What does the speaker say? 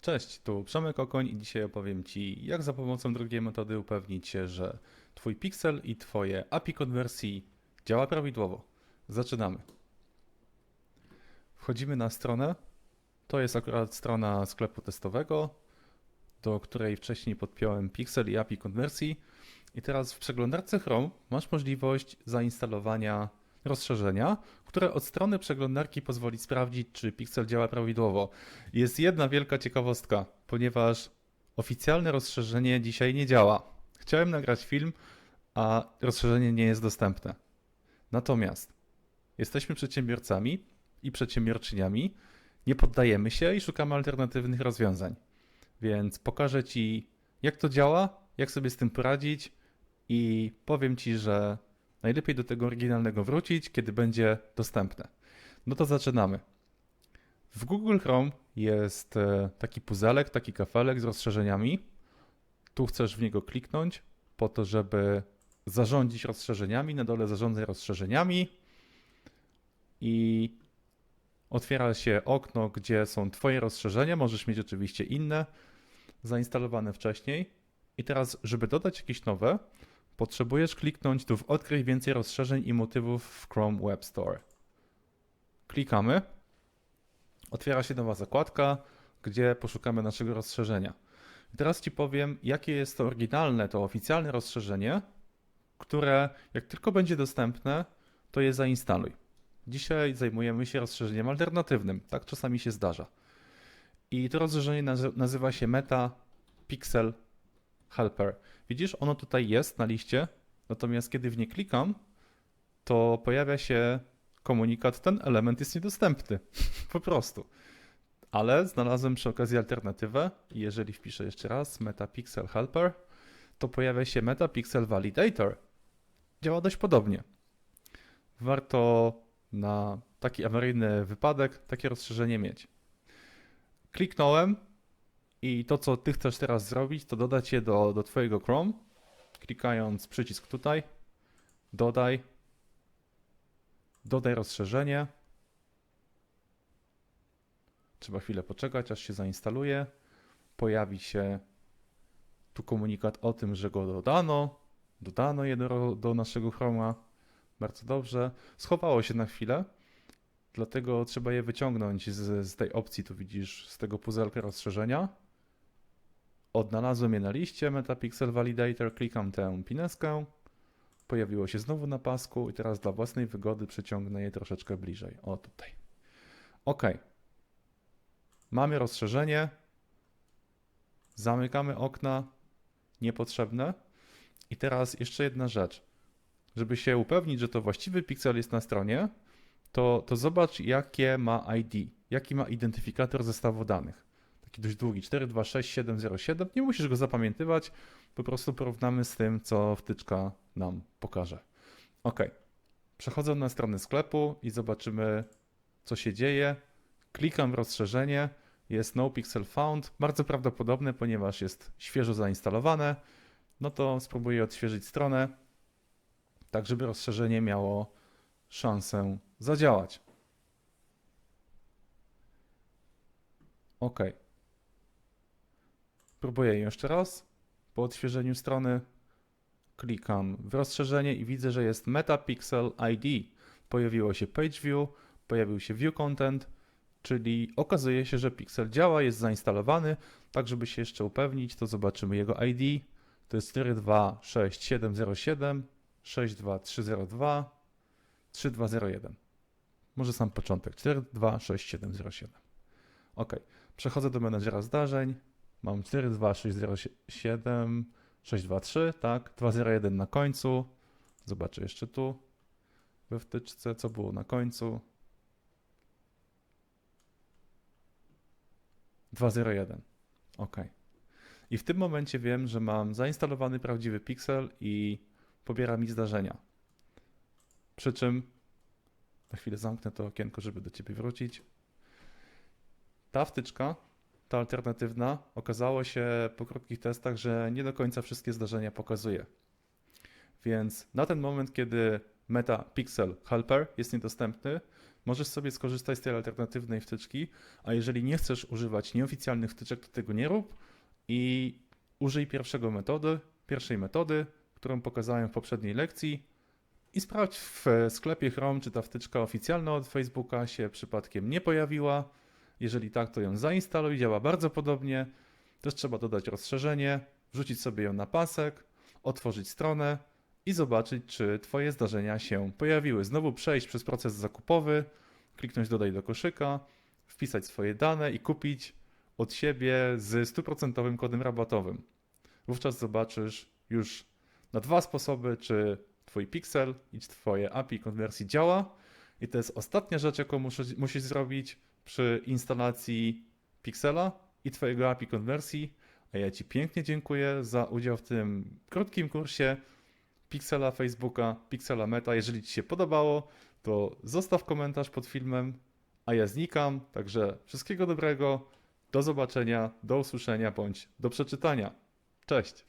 Cześć, tu Przemek Okoń i dzisiaj opowiem Ci, jak za pomocą drugiej metody upewnić się, że Twój Pixel i Twoje API konwersji działa prawidłowo. Zaczynamy. Wchodzimy na stronę. To jest akurat strona sklepu testowego, do której wcześniej podpiąłem Pixel i API konwersji. I teraz w przeglądarce Chrome masz możliwość zainstalowania rozszerzenia, które od strony przeglądarki pozwoli sprawdzić, czy Pixel działa prawidłowo. Jest jedna wielka ciekawostka, ponieważ oficjalne rozszerzenie dzisiaj nie działa. Chciałem nagrać film, a rozszerzenie nie jest dostępne. Natomiast jesteśmy przedsiębiorcami i przedsiębiorczyniami, nie poddajemy się i szukamy alternatywnych rozwiązań. Więc pokażę Ci, jak to działa, jak sobie z tym poradzić i powiem Ci, że najlepiej do tego oryginalnego wrócić, kiedy będzie dostępne. No to zaczynamy. W Google Chrome jest e, taki puzelek, taki kafelek z rozszerzeniami. Tu chcesz w niego kliknąć po to, żeby zarządzić rozszerzeniami. Na dole zarządzaj rozszerzeniami i otwiera się okno, gdzie są Twoje rozszerzenia. Możesz mieć oczywiście inne zainstalowane wcześniej. I teraz, żeby dodać jakieś nowe, potrzebujesz kliknąć tu w Odkryj więcej rozszerzeń i motywów w Chrome Web Store. Klikamy. Otwiera się nowa zakładka, gdzie poszukamy naszego rozszerzenia. I teraz Ci powiem, jakie jest to oryginalne, to oficjalne rozszerzenie, które jak tylko będzie dostępne, to je zainstaluj. Dzisiaj zajmujemy się rozszerzeniem alternatywnym. Tak czasami się zdarza. I to rozszerzenie nazywa się Meta Pixel Helper. Widzisz, ono tutaj jest na liście, natomiast kiedy w nie klikam, to pojawia się komunikat, ten element jest niedostępny. po prostu. Ale znalazłem przy okazji alternatywę jeżeli wpiszę jeszcze raz Metapixel Helper, to pojawia się Metapixel Validator. Działa dość podobnie. Warto na taki awaryjny wypadek takie rozszerzenie mieć. Kliknąłem i to, co ty chcesz teraz zrobić, to dodać je do, do twojego Chrome, klikając przycisk tutaj, dodaj, dodaj rozszerzenie. Trzeba chwilę poczekać, aż się zainstaluje. Pojawi się tu komunikat o tym, że go dodano. Dodano je do, do naszego Chroma. Bardzo dobrze. Schowało się na chwilę, dlatego trzeba je wyciągnąć z, z tej opcji, tu widzisz, z tego puzelka rozszerzenia. Odnalazłem je na liście Metapixel Validator, klikam tę pineskę. Pojawiło się znowu na pasku i teraz dla własnej wygody przyciągnę je troszeczkę bliżej. O tutaj. OK. Mamy rozszerzenie. Zamykamy okna niepotrzebne. I teraz jeszcze jedna rzecz. Żeby się upewnić, że to właściwy piksel jest na stronie, to, to zobacz, jakie ma ID, jaki ma identyfikator zestawu danych taki dość długi, 426707. Nie musisz go zapamiętywać, po prostu porównamy z tym, co wtyczka nam pokaże. Ok, przechodzę na stronę sklepu i zobaczymy, co się dzieje. Klikam w rozszerzenie, jest No Pixel Found, bardzo prawdopodobne, ponieważ jest świeżo zainstalowane. No to spróbuję odświeżyć stronę, tak żeby rozszerzenie miało szansę zadziałać. OK. Próbuję jeszcze raz. Po odświeżeniu strony klikam w rozszerzenie i widzę, że jest Metapixel ID. Pojawiło się Page View, pojawił się View Content, czyli okazuje się, że Pixel działa, jest zainstalowany. Tak, żeby się jeszcze upewnić, to zobaczymy jego ID. To jest 426707 62302 3201. Może sam początek. 426707. OK. Przechodzę do menedżera zdarzeń. Mam 42607 623, tak? 201 na końcu. Zobaczę jeszcze tu we wtyczce, co było na końcu. 201. OK. I w tym momencie wiem, że mam zainstalowany prawdziwy Pixel i pobiera mi zdarzenia. Przy czym na chwilę zamknę to okienko, żeby do ciebie wrócić. Ta wtyczka ta alternatywna, okazało się po krótkich testach, że nie do końca wszystkie zdarzenia pokazuje. Więc na ten moment, kiedy Meta Pixel Helper jest niedostępny, możesz sobie skorzystać z tej alternatywnej wtyczki, a jeżeli nie chcesz używać nieoficjalnych wtyczek, to tego nie rób i użyj pierwszego metody, pierwszej metody, którą pokazałem w poprzedniej lekcji i sprawdź w sklepie Chrome, czy ta wtyczka oficjalna od Facebooka się przypadkiem nie pojawiła. Jeżeli tak, to ją zainstaluj, działa bardzo podobnie. Też trzeba dodać rozszerzenie, wrzucić sobie ją na pasek, otworzyć stronę i zobaczyć, czy Twoje zdarzenia się pojawiły. Znowu przejść przez proces zakupowy, kliknąć dodaj do koszyka, wpisać swoje dane i kupić od siebie z stuprocentowym kodem rabatowym. Wówczas zobaczysz już na dwa sposoby, czy Twój pixel i Twoje API konwersji działa. I to jest ostatnia rzecz, jaką musisz, musisz zrobić przy instalacji pixela i Twojego API konwersji. A ja Ci pięknie dziękuję za udział w tym krótkim kursie Pixela Facebooka, Pixela Meta. Jeżeli Ci się podobało, to zostaw komentarz pod filmem, a ja znikam. Także wszystkiego dobrego, do zobaczenia, do usłyszenia bądź do przeczytania. Cześć!